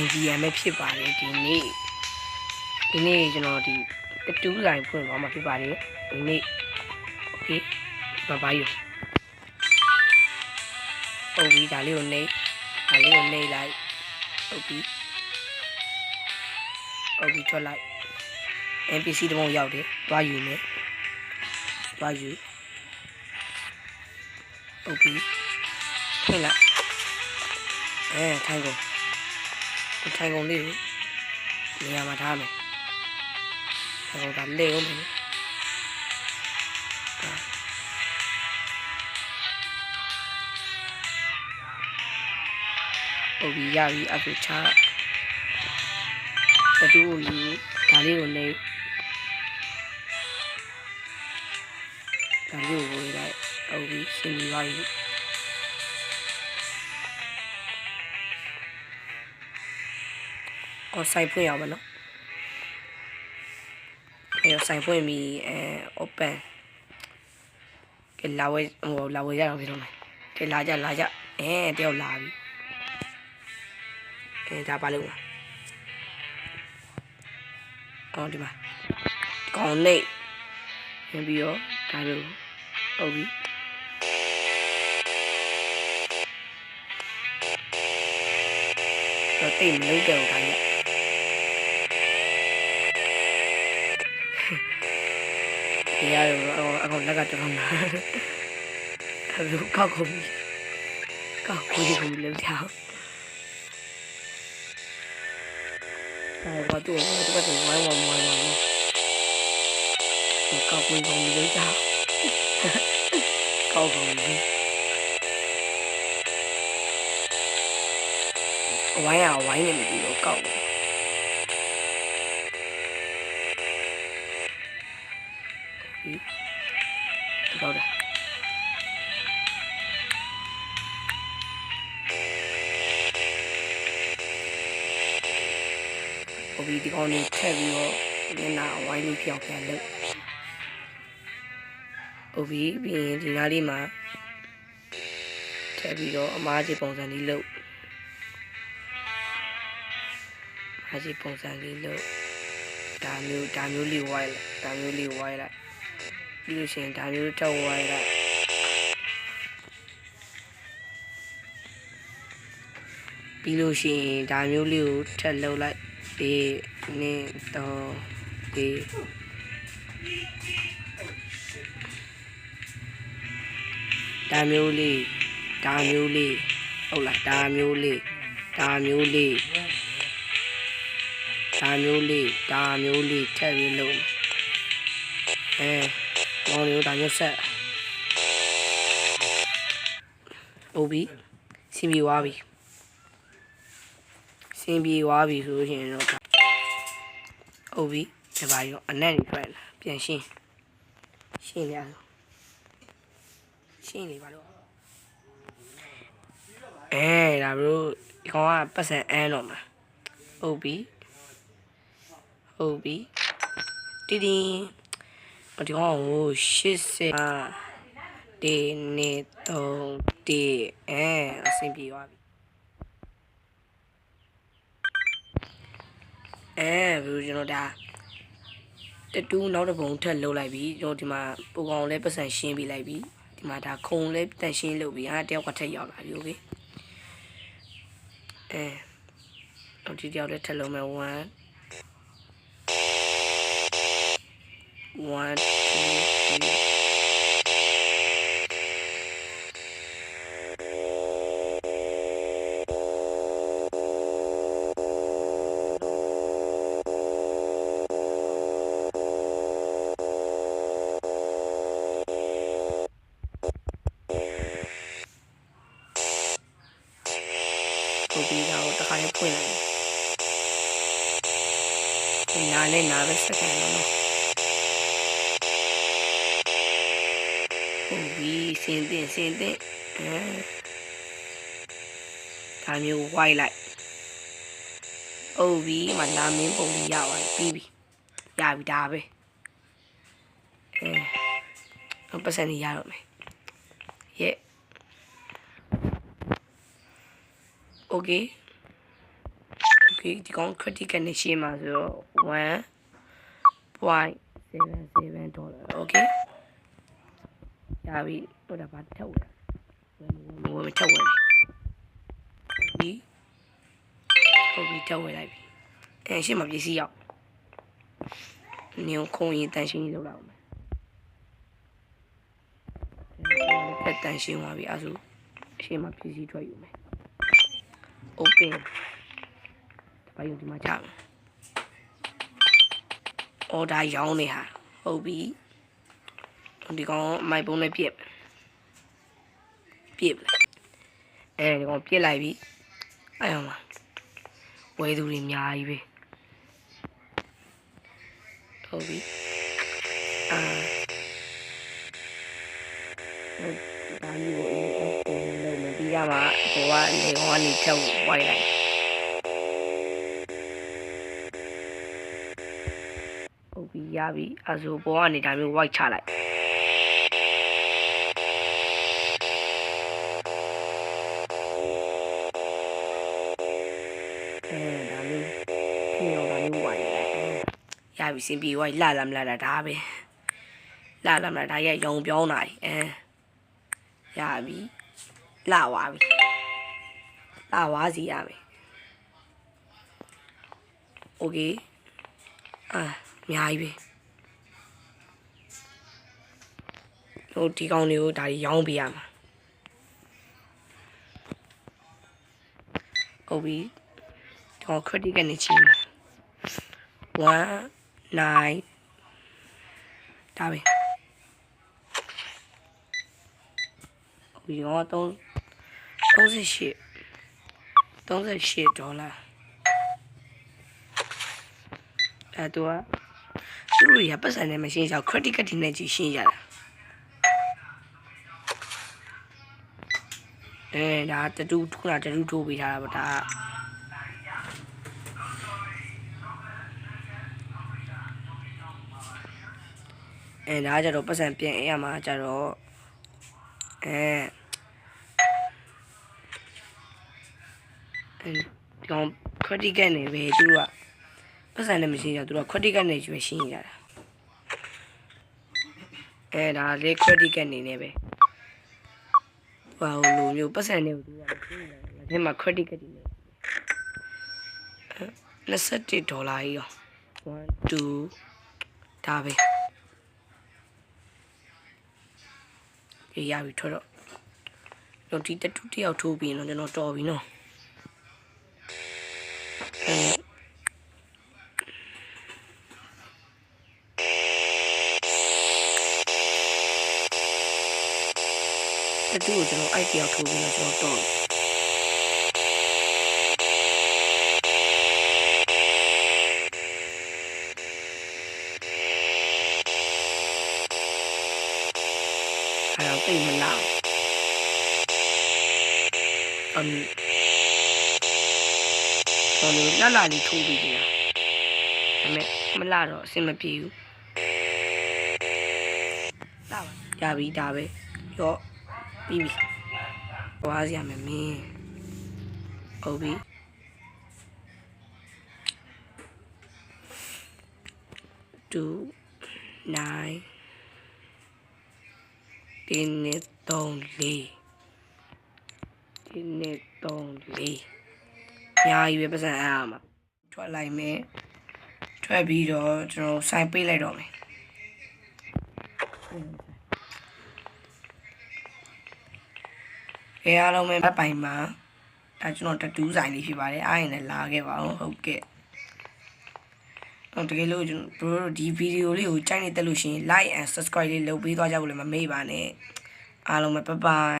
YGM ပဲဖြစ်ပါတယ်ဒီနေ့ဒီနေ့ကျွန်တော်ဒီကတူးလိုင်းဖွင့်သွားမှာဖြစ်ပါတယ်ဒီနေ့ Okay bye bye ရောဟုတ်ပြီဒါလေးကိုနေဒါလေးကိုနေလိုက်ဟုတ်ပြီဟုတ်ပြီထွက်လိုက် NPC တမုံရောက်တယ်သွားယူမယ်သွားယူဟုတ်ပြီထွက်လိုက်အဲထိုင်ကုန် ဒီထိုင်ကုန်လေးကိုနေရာမှာထားမယ်ထိုင်ကုန်ကလေအောင်မယ်ဟုတ်ပြီရပြီအခုချဘတူကိုယူဒါလေးကိုနေဒါလေးကိုဝေးလိုက်ဟုတ်ပြီစင်ပြီးသွားပြီ အော်ဆိုင်ဖွင့်ရအောင်မနော်အဲဆိုင်ဖွင့်ပြီးအဲ open ကဲလာဝဲဟိုလာဝဲရအောင်ပြတော့မယ်တဲ့လာကြလာကြအဲတယောက်လာပြီအဲဒါပါလို့အော်ဒီမှာကောင်းနေပြန်ပြီးတော့ဒါလို့ဟုတ်ပြီတော့တိတ်မလုပ်ကြဘူးဒါကြီး ဒီရတော့အကောင်လက်ကတော်တော်နာအဲ့လိုကောက်ကုန်ပြီကောက်ကိုဒီကုန်လို့ကြောက်အဲ့ဘာတူဘာတူဘာတူဝိုင်းဝိုင်းဝိုင်းဝိုင်းကောက်ကိုကုန်လို့ကြောက်ကောက်ကုန်ပြီဝိုင်း ရဝိုင်းနေပြီလို့ကောက်တယ်ဒီကောက်တယ်ဟိုဒီဒီကောင်လေးထည့်ပြီးတော့မျက်နှာဝိုင်းလေးပြောင်းပြန်လုပ်ဟိုပြီးပြီးရင်ဒီနားလေးမှာထည့်ပြီးတော့အမားကြီးပုံစံလေးလုပ်အမားကြီးပုံစံလေးလုပ်ဒါမျိုးဒါမျိုးလေးဝိုင်းလိုက်ဒါမျိုးလေးဝိုင်းလိုက် ပြီးလို့ရှိရင်ဒါမျိုးထပ်ဝိုင်းလိုက်ပြီးလို့ရှိရင်ဒါမျိုးလေးကိုထပ်လုပ်လိုက်ဒီနေတော့ဒီဒါမျိုးလေးဒါမျိုးလေးဟုတ်လားဒါမျိုးလေးဒါမျိုးလေးဒါမျိုးလေးဒါမျိုးလေးထည့်ပြီးလုပ်မ ယ်အဲမောင်လေးဒါမျိုးဆက်ဟုတ်ပြီစီမီသွားပြီစင်ပြေသွားပြီဆိုလို့ရှိရင်တော့ဟုတ်ပြီဒီပါရောအနက်နေထွက်လာပြန်ရှင်းရှင်းရအောင်ရှင်းနေပါတော့အဲဒါဘရိုဒီကောင်ကပတ်စံအန်းတော့မှာဟုတ်ပြီဟုတ်ပြီတီတီ ဒီကောင်ကို80အာဒီနေတော့ဒီအဲအဆင်ပြေသွားပြီအဲဘယ်လိုကျွန်တော်ဒါတတူးနောက်တစ်ပုံထပ်လှုပ်လိုက်ပြီကျွန်တော်ဒီမှာပုံကောင်လည်းပတ်စံရှင်းပြလိုက်ပြီဒီမှာဒါခုံလည်းတန်ရှင်းလုပ်ပြီဟာတယောက်ကထပ်ရောက်လာပြီโอเคအဲတော့ဒီတယောက်လည်းထပ်လုံးမယ်1 1 2 3ပုံပြီးတော့တခါလေးဖွင့်လိုက်တယ်နားနဲ့ နားပဲစက္ကန့်လုံးပုံပြီးစင်းတင်စင်းတင်အဲဒါမျိုးဝိုက်လိုက်အုပ်ပြီးမနာမင်းပုံပြီးရသွားပြီပြီးပြီရပြီဒါပဲအဲပတ်စံနေရတော့မယ်ရဲ့ โอเคโอ okay ဒီကောင် critical နဲ့ရှင်းမှာဆိုတော့1.77 dollar okay ရပြီဟိုဒါဘာထက်ဝင်ဝယ်မထက်ဝင်ပြီဟုတ်ပြီထက်ဝင်လိုက်ပြီအဲရှင်းမှာပစ္စည်းရောက်နေခုံရင်တန်ရှင်းကြီးလောက်လောက်မယ်အဲတန်ရှင်းသွားပြီအဲဆိုရှင်းမှာပစ္စည်းထွက်ယူမယ် open ဘာယူဒီမှာကြာမယ်အော်ဒါရောင်းနေဟာဟုတ်ပြီ ဒီကောင်မိုက်ပုံးနဲ့ပြစ်ပြစ်ပလိုက်အဲဒီကောင်ပြစ်လိုက်ပြီအဲ့အောင်ပါဝဲသူတွေအများကြီးပဲဟုတ်ပြီအာဟုတ်ဒါမျိုးကိုအင်းလုံးမပြီးရမှာဟိုကနေဟိုကနေဖြုတ်ဝိုင်းလိုက်ဟုတ်ပြီရပြီအဲဆိုပေါ်ကနေဒါမျိုးဝိုက်ချလိုက်အဲဒါမျိုးပြင်တော့ဒါမျိုးဝိုင်းလိုက်ရ ပြီစင်ပြေဝိုင်းလာလာမလာတာဒါပဲလာလာမလာဒါရဲ့ရုံပြောင်းတာအဲရပြီလာသွားပြီလာသွားစီရပြီโอเคအာအများကြီးပဲဟိုဒီကောင်တွေကိုဒါကြီးရောင်းပေးရမှာဟုတ်ပြီဒီကောင် credit ကနေချင်းမှာ1 9ဒါပဲဟုတ်ပြီဒီကောင်က3 38 38ဒေါ်လာအဲတော့သူတို့ရပတ်စံနဲ့မရှင်းချောက် credit card နဲ့ကြီးရှင်းရတာအဲဒါတတူးခုနတတူးထိုးပေးထားတာပေါ့ဒါ အဲဒါကြတော့ပတ်စံပြန်အေးရမှာကြတော့အဲအဲဒီကောင် credit card နဲ့ပဲသူတို့ကပတ်စံနဲ့မရှင်းကြသူတို့က credit card နဲ့ရွေးရှင်းကြတာအဲဒါလေ credit card နေနဲ့ပဲဟိုလိုမျိုးပတ်စံနဲ့သူကမရှင်းကြဘူးဒါမှ credit card တွေနဲ့27ဒေါ်လာကြီးရော1 2ဒါပဲ အေးရပြီထွက်တော့တော့ဒီတတူတယောက်ထိုးပြီးရင်တော့ကျွန်တော်တော်ပြီနော်တတူကိုကျွန်တော်အဲ့တယောက်ထိုးပြီးတော့ကျွန်တော်တော်ပြီအဲ့တော့တိတ်မလာဘူး အမ်ဟိုလိုလာလာလေးထိုးပြီးကြတာဒါပေမဲ့မလာတော့အဆင်မပြေဘူးလာပါရပြီဒါပဲရော့ပြီးပြီဝါးစီရမယ်မင်းဟုတ်ပြီ2 9ဒီနေ့3လေး ဒီနေ့3လေးညာကြီးပဲပတ်စံအားရမှာထွက်လိုက်မယ်ထွက်ပြီးတော့ကျွန်တော်စိုင်ပေးလိုက်တော့မယ်အဲအားလုံးပဲဘက်ပိုင်မှာဒါကျွန်တော်တတူးဆိုင်လေးဖြစ်ပါတယ်အားရင်လည်းလာခဲ့ပါဦးဟုတ်ကဲ့တော့တကယ်လို့ကျွန်တော်တို့ဒီဗီဒီယိုလေးကိုကြိုက်နေတက်လို့ရှိရင် like and subscribe လေးလုပ်ပေးသွားကြဖို့လည်းမမေ့ပါနဲ့အားလုံးပဲ bye bye